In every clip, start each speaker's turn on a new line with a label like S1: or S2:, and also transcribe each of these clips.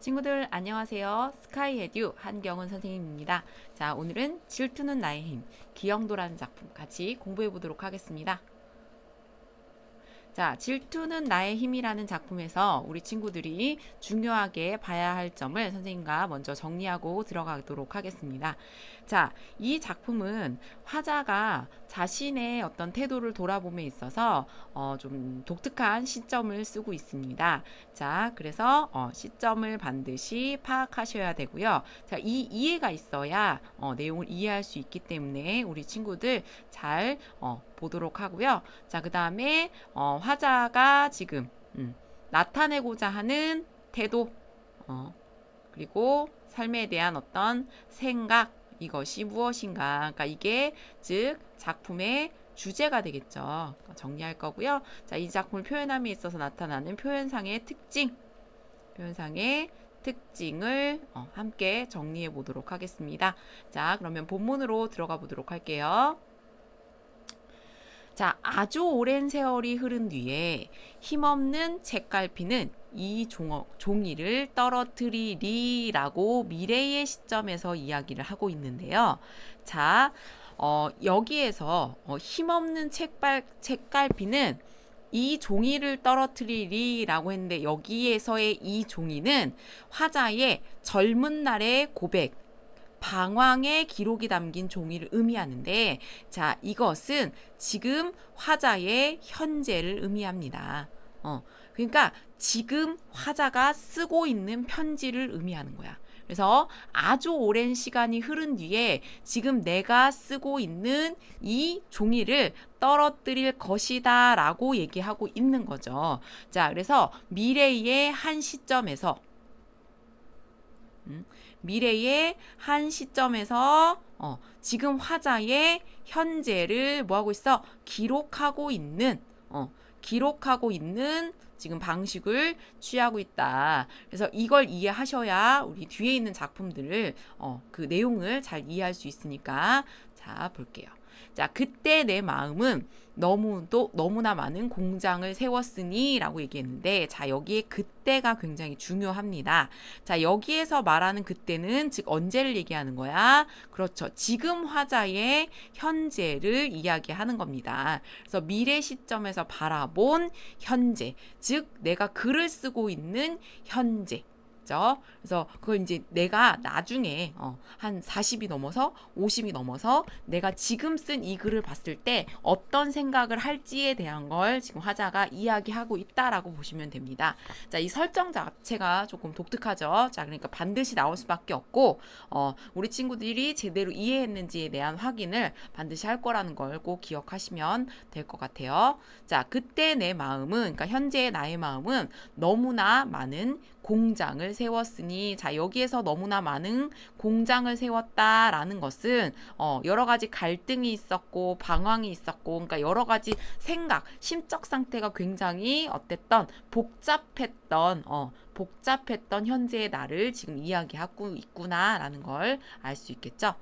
S1: 친구들 안녕하세요. 스카이 에듀 한경은 선생님입니다. 자, 오늘은 질투는 나의 힘, 기영도라는 작품 같이 공부해 보도록 하겠습니다. 자, 질투는 나의 힘이라는 작품에서 우리 친구들이 중요하게 봐야 할 점을 선생님과 먼저 정리하고 들어가도록 하겠습니다. 자, 이 작품은 화자가 자신의 어떤 태도를 돌아봄에 있어서 어, 좀 독특한 시점을 쓰고 있습니다. 자, 그래서 어, 시점을 반드시 파악하셔야 되고요. 자, 이 이해가 있어야 어, 내용을 이해할 수 있기 때문에 우리 친구들 잘 어, 보도록 하고요. 자, 그 다음에 어, 화자가 지금 음, 나타내고자 하는 태도, 어, 그리고 삶에 대한 어떤 생각 이것이 무엇인가? 그러니까 이게 즉 작품의 주제가 되겠죠. 정리할 거고요. 자, 이 작품을 표현함에 있어서 나타나는 표현상의 특징, 표현상의 특징을 어, 함께 정리해 보도록 하겠습니다. 자, 그러면 본문으로 들어가 보도록 할게요. 자, 아주 오랜 세월이 흐른 뒤에 힘없는 책갈피는 이 종, 종이를 떨어뜨리리라고 미래의 시점에서 이야기를 하고 있는데요. 자, 어, 여기에서 어, 힘없는 책발, 책갈피는 이 종이를 떨어뜨리리라고 했는데 여기에서의 이 종이는 화자의 젊은 날의 고백, 방황의 기록이 담긴 종이를 의미하는데 자 이것은 지금 화자의 현재를 의미합니다. 어 그러니까 지금 화자가 쓰고 있는 편지를 의미하는 거야. 그래서 아주 오랜 시간이 흐른 뒤에 지금 내가 쓰고 있는 이 종이를 떨어뜨릴 것이다 라고 얘기하고 있는 거죠. 자, 그래서 미래의 한 시점에서 음, 미래의 한 시점에서 어, 지금 화자의 현재를 뭐 하고 있어? 기록하고 있는 어, 기록하고 있는 지금 방식을 취하고 있다. 그래서 이걸 이해하셔야 우리 뒤에 있는 작품들을 어, 그 내용을 잘 이해할 수 있으니까 자 볼게요. 자, 그때 내 마음은 너무도 너무나 많은 공장을 세웠으니라고 얘기했는데 자, 여기에 그때가 굉장히 중요합니다. 자, 여기에서 말하는 그때는 즉 언제를 얘기하는 거야? 그렇죠. 지금 화자의 현재를 이야기하는 겁니다. 그래서 미래 시점에서 바라본 현재, 즉 내가 글을 쓰고 있는 현재 있죠. 그래서 그걸 이제 내가 나중에 어, 한 40이 넘어서 50이 넘어서 내가 지금 쓴 이 글을 봤을 때 어떤 생각을 할지에 대한 걸 지금 화자가 이야기하고 있다라고 보시면 됩니다. 자, 이 설정 자체가 조금 독특하죠. 자, 그러니까 반드시 나올 수밖에 없고 어, 우리 친구들이 제대로 이해했는지에 대한 확인을 반드시 할 거라는 걸 꼭 기억하시면 될 것 같아요. 자, 그때 내 마음은 그러니까 현재의 나의 마음은 너무나 많은 공장을 세웠으니 자 여기에서 너무나 많은 공장을 세웠다라는 것은 어, 여러 가지 갈등이 있었고 방황이 있었고 그러니까 여러 가지 생각 심적 상태가 굉장히 어땠던 복잡했던 어, 복잡했던 현재의 나를 지금 이야기하고 있구나라는 걸 알 수 있겠죠.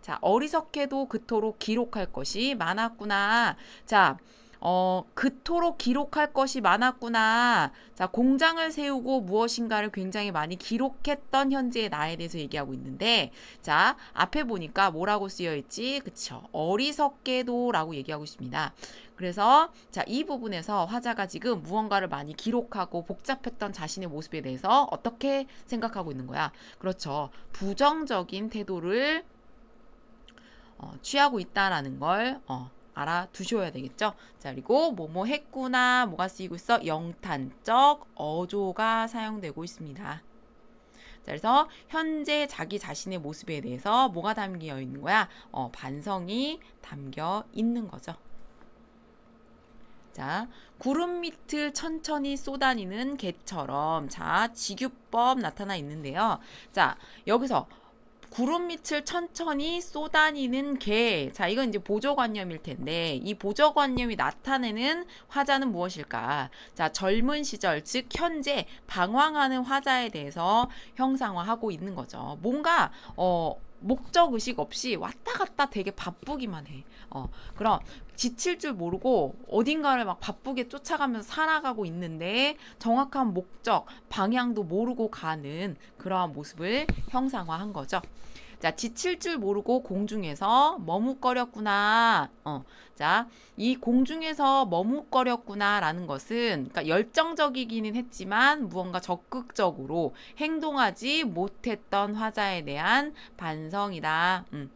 S1: 자 어리석게도 그토록 기록할 것이 많았구나. 자 어, 그토록 기록할 것이 많았구나. 자, 공장을 세우고 무엇인가를 굉장히 많이 기록했던 현재의 나에 대해서 얘기하고 있는데, 자, 앞에 보니까 뭐라고 쓰여 있지? 그쵸. 어리석게도 라고 얘기하고 있습니다. 그래서, 자, 이 부분에서 화자가 지금 무언가를 많이 기록하고 복잡했던 자신의 모습에 대해서 어떻게 생각하고 있는 거야? 그렇죠. 부정적인 태도를 어, 취하고 있다라는 걸, 어, 알아두셔야 되겠죠. 자, 그리고 뭐뭐 했구나, 뭐가 쓰이고 있어? 영탄적 어조가 사용되고 있습니다. 자, 그래서 현재 자기 자신의 모습에 대해서 뭐가 담겨 있는 거야? 어, 반성이 담겨 있는 거죠. 자, 구름 밑을 천천히 쏘다니는 개처럼 자, 지규법 나타나 있는데요. 자, 여기서 구름 밑을 천천히 쏘다니는 개. 자, 이건 이제 보조관념일 텐데, 이 보조관념이 나타내는 화자는 무엇일까? 자, 젊은 시절, 즉, 현재 방황하는 화자에 대해서 형상화하고 있는 거죠. 뭔가, 어, 목적 의식 없이 왔다 갔다 되게 바쁘기만 해. 어, 그럼 지칠 줄 모르고 어딘가를 막 바쁘게 쫓아가면서 살아가고 있는데 정확한 목적, 방향도 모르고 가는 그러한 모습을 형상화한 거죠. 자, 지칠 줄 모르고 공중에서 머뭇거렸구나. 어, 자, 이 공중에서 머뭇거렸구나라는 것은 그러니까 열정적이기는 했지만 무언가 적극적으로 행동하지 못했던 화자에 대한 반성이다. 음.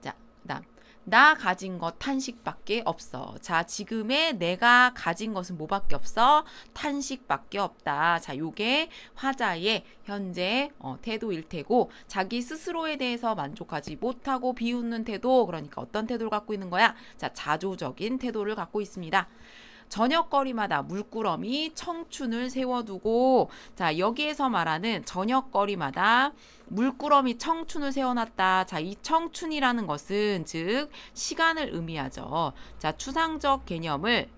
S1: 자, 그다음 나 가진 것 탄식밖에 없어. 자, 지금의 내가 가진 것은 뭐밖에 없어? 탄식밖에 없다. 자, 요게 화자의 현재 어, 태도일 테고 자기 스스로에 대해서 만족하지 못하고 비웃는 태도. 그러니까 어떤 태도를 갖고 있는 거야? 자, 자조적인 태도를 갖고 있습니다. 저녁거리마다 물끄러미 청춘을 세워두고 자 여기에서 말하는 저녁거리마다 물끄러미 청춘을 세워놨다. 자, 이 청춘이라는 것은 즉 시간을 의미하죠. 자, 추상적 개념을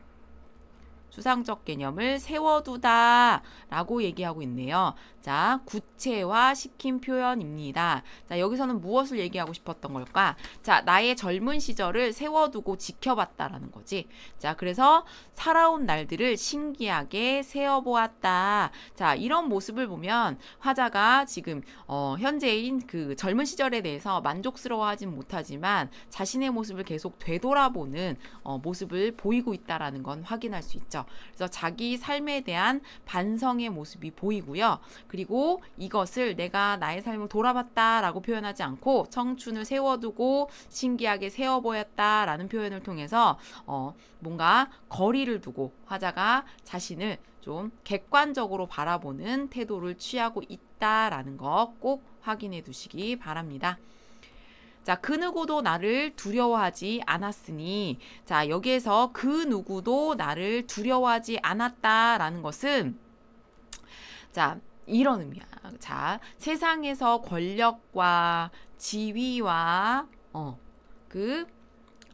S1: 추상적 개념을 세워두다 라고 얘기하고 있네요. 자, 구체화 시킨 표현입니다. 자, 여기서는 무엇을 얘기하고 싶었던 걸까? 자, 나의 젊은 시절을 세워두고 지켜봤다라는 거지. 자, 그래서 살아온 날들을 신기하게 세어보았다. 자, 이런 모습을 보면 화자가 지금 어, 현재인 그 젊은 시절에 대해서 만족스러워하진 못하지만 자신의 모습을 계속 되돌아보는 어, 모습을 보이고 있다라는 건 확인할 수 있죠. 그래서 자기 삶에 대한 반성의 모습이 보이고요. 그리고 이것을 내가 나의 삶을 돌아봤다라고 표현하지 않고 청춘을 세워두고 신기하게 세워 보였다라는 표현을 통해서 어, 뭔가 거리를 두고 화자가 자신을 좀 객관적으로 바라보는 태도를 취하고 있다라는 거 꼭 확인해 두시기 바랍니다. 자, 그 누구도 나를 두려워하지 않았으니, 자, 여기에서 그 누구도 나를 두려워하지 않았다라는 것은, 자, 이런 의미야. 자, 세상에서 권력과 지위와, 어, 그,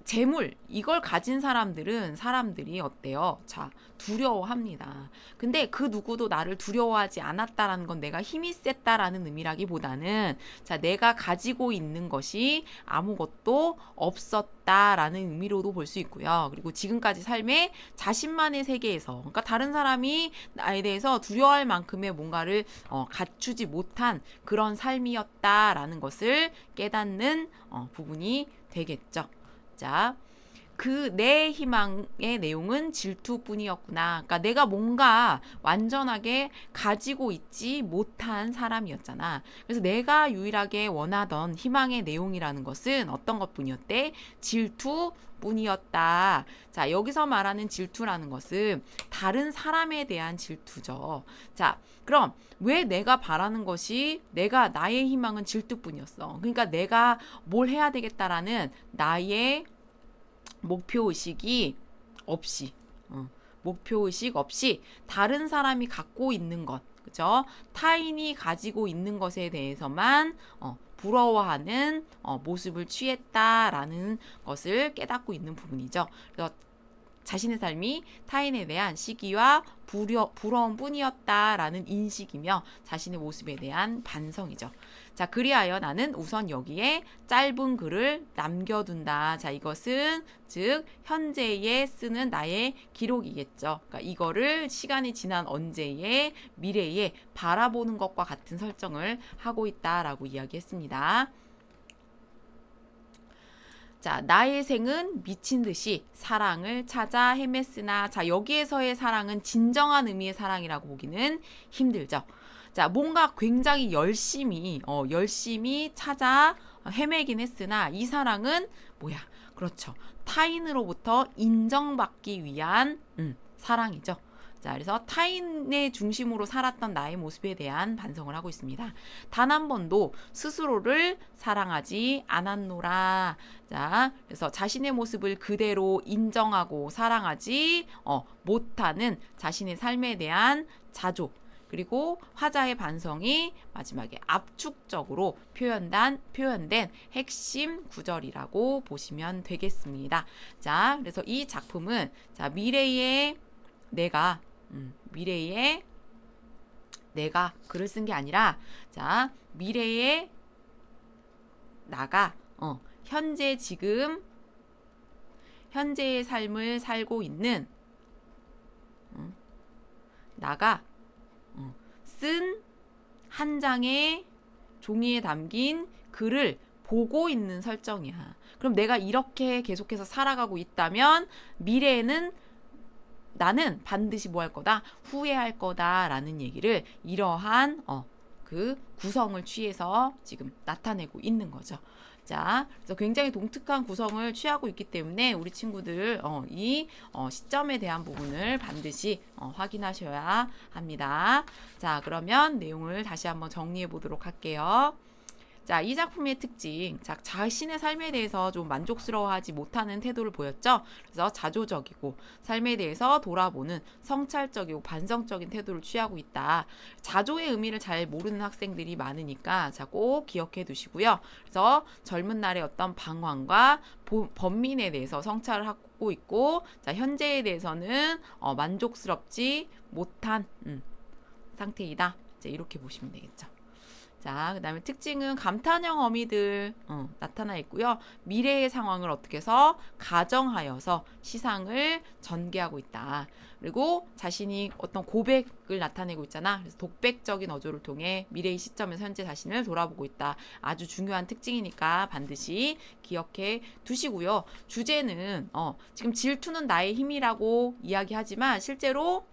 S1: 재물 이걸 가진 사람들은 사람들이 어때요? 자 두려워합니다. 근데 그 누구도 나를 두려워하지 않았다라는 건 내가 힘이 셌다라는 의미라기보다는 자 내가 가지고 있는 것이 아무것도 없었다라는 의미로도 볼 수 있고요. 그리고 지금까지 삶에 자신만의 세계에서 그러니까 다른 사람이 나에 대해서 두려워할 만큼의 뭔가를 어, 갖추지 못한 그런 삶이었다라는 것을 깨닫는 어, 부분이 되겠죠. 자, 그 내 희망의 내용은 질투뿐이었구나. 그러니까 내가 뭔가 완전하게 가지고 있지 못한 사람이었잖아. 그래서 내가 유일하게 원하던 희망의 내용이라는 것은 어떤 것뿐이었대? 질투 뿐이었다. 자, 여기서 말하는 질투라는 것은 다른 사람에 대한 질투죠. 자, 그럼 왜 내가 바라는 것이 내가 나의 희망은 질투뿐이었어. 그러니까 내가 뭘 해야 되겠다라는 나의 목표 의식이 없이 어, 목표 의식 없이 다른 사람이 갖고 있는 것, 그죠? 타인이 가지고 있는 것에 대해서만 어, 부러워하는 어, 모습을 취했다라는 것을 깨닫고 있는 부분이죠. 그래서 자신의 삶이 타인에 대한 시기와 부려, 부러움 뿐이었다라는 인식이며 자신의 모습에 대한 반성이죠. 자, 그리하여 나는 우선 여기에 짧은 글을 남겨둔다. 자, 이것은 즉 현재에 쓰는 나의 기록이겠죠. 그러니까 이거를 시간이 지난 언제에 미래에 바라보는 것과 같은 설정을 하고 있다라고 이야기했습니다. 자, 나의 생은 미친 듯이 사랑을 찾아 헤맸으나, 자, 여기에서의 사랑은 진정한 의미의 사랑이라고 보기는 힘들죠. 자, 뭔가 굉장히 열심히, 어, 열심히 찾아 헤매긴 했으나, 이 사랑은 뭐야? 그렇죠. 타인으로부터 인정받기 위한, 음, 사랑이죠. 자, 그래서 타인의 중심으로 살았던 나의 모습에 대한 반성을 하고 있습니다. 단 한 번도 스스로를 사랑하지 않았노라. 자, 그래서 자신의 모습을 그대로 인정하고 사랑하지 어, 못하는 자신의 삶에 대한 자조, 그리고 화자의 반성이 마지막에 압축적으로 표현단, 표현된 핵심 구절이라고 보시면 되겠습니다. 자, 그래서 이 작품은 자, 미래의 내가 음, 미래에 내가 글을 쓴 게 아니라 자 미래에 나가 어, 현재 지금 현재의 삶을 살고 있는 음, 나가 어, 쓴한 장의 종이에 담긴 글을 보고 있는 설정이야. 그럼 내가 이렇게 계속해서 살아가고 있다면 미래에는 나는 반드시 뭐 할 거다? 후회할 거다라는 얘기를 이러한 어, 그 구성을 취해서 지금 나타내고 있는 거죠. 자, 그래서 굉장히 독특한 구성을 취하고 있기 때문에 우리 친구들 어, 이 어, 시점에 대한 부분을 반드시 어, 확인하셔야 합니다. 자, 그러면 내용을 다시 한번 정리해 보도록 할게요. 자, 이 작품의 특징. 자, 자신의 삶에 대해서 좀 만족스러워하지 못하는 태도를 보였죠. 그래서 자조적이고 삶에 대해서 돌아보는 성찰적이고 반성적인 태도를 취하고 있다. 자조의 의미를 잘 모르는 학생들이 많으니까 자, 꼭 기억해 두시고요. 그래서 젊은 날의 어떤 방황과 보- 번민에 대해서 성찰을 하고 있고 자, 현재에 대해서는 어, 만족스럽지 못한 음, 상태이다. 이제 이렇게 보시면 되겠죠. 자, 그 다음에 특징은 감탄형 어미들 어, 나타나 있고요. 미래의 상황을 어떻게 해서 가정하여서 시상을 전개하고 있다. 그리고 자신이 어떤 고백을 나타내고 있잖아. 그래서 독백적인 어조를 통해 미래의 시점에서 현재 자신을 돌아보고 있다. 아주 중요한 특징이니까 반드시 기억해 두시고요. 주제는 어, 지금 질투는 나의 힘이라고 이야기하지만 실제로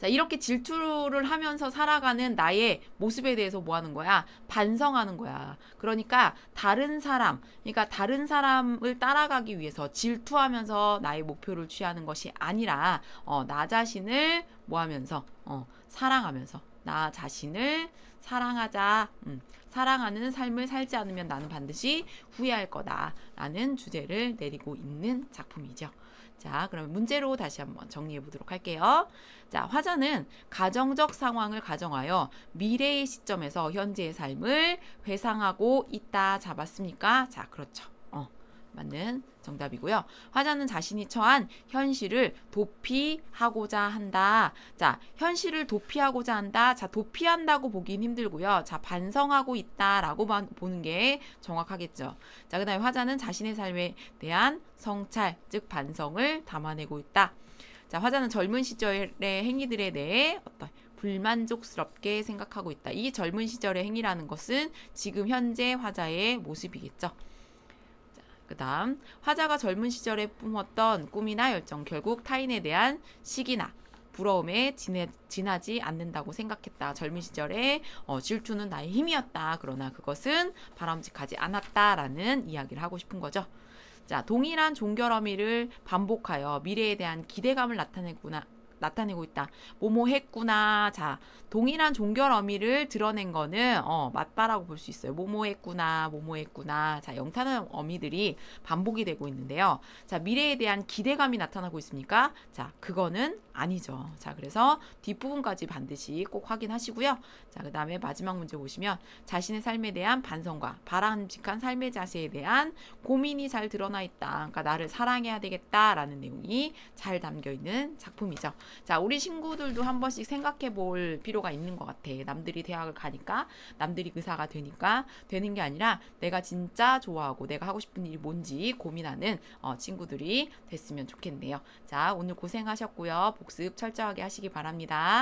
S1: 자, 이렇게 질투를 하면서 살아가는 나의 모습에 대해서 뭐 하는 거야? 반성하는 거야. 그러니까 다른 사람, 그러니까 다른 사람을 따라가기 위해서 질투하면서 나의 목표를 취하는 것이 아니라 어, 나 자신을 뭐 하면서 어, 사랑하면서 나 자신을 사랑하자. 음, 사랑하는 삶을 살지 않으면 나는 반드시 후회할 거다 라는 주제를 내리고 있는 작품이죠. 자, 그럼 문제로 다시 한번 정리해 보도록 할게요. 자, 화자는 가정적 상황을 가정하여 미래의 시점에서 현재의 삶을 회상하고 있다. 잡았습니까? 자, 그렇죠. 어, 맞는 정답이고요. 화자는 자신이 처한 현실을 도피하고자 한다. 자, 현실을 도피하고자 한다. 자, 도피한다고 보긴 힘들고요. 자, 반성하고 있다라고 만- 보는 게 정확하겠죠. 자, 그 다음에 화자는 자신의 삶에 대한 성찰, 즉 반성을 담아내고 있다. 자, 화자는 젊은 시절의 행위들에 대해 어떤 불만족스럽게 생각하고 있다. 이 젊은 시절의 행위라는 것은 지금 현재 화자의 모습이겠죠. 그 다음, 화자가 젊은 시절에 뿜었던 꿈이나 열정, 결국 타인에 대한 시기나 부러움에 지내, 지나 지 않는다고 생각했다. 젊은 시절에 어, 질투는 나의 힘이었다. 그러나 그것은 바람직하지 않았다라는 이야기를 하고 싶은 거죠. 자, 동일한 종결 어미를 반복하여 미래에 대한 기대감을 나타내구나. 나타내고 있다. 뭐뭐 했구나. 자, 동일한 종결 어미를 드러낸 거는 어, 맞다라고 볼 수 있어요. 뭐뭐 했구나. 뭐뭐 했구나. 자, 영탄의 어미들이 반복이 되고 있는데요. 자, 미래에 대한 기대감이 나타나고 있습니까? 자, 그거는 아니죠. 자, 그래서 뒷부분까지 반드시 꼭 확인하시고요. 자, 그 다음에 마지막 문제 보시면 자신의 삶에 대한 반성과 바람직한 삶의 자세에 대한 고민이 잘 드러나 있다. 그러니까 나를 사랑해야 되겠다라는 내용이 잘 담겨 있는 작품이죠. 자, 우리 친구들도 한 번씩 생각해 볼 필요가 있는 것 같아. 남들이 대학을 가니까, 남들이 의사가 되니까 되는 게 아니라 내가 진짜 좋아하고 내가 하고 싶은 일이 뭔지 고민하는 어, 친구들이 됐으면 좋겠네요. 자, 오늘 고생하셨고요. 복습 철저하게 하시기 바랍니다.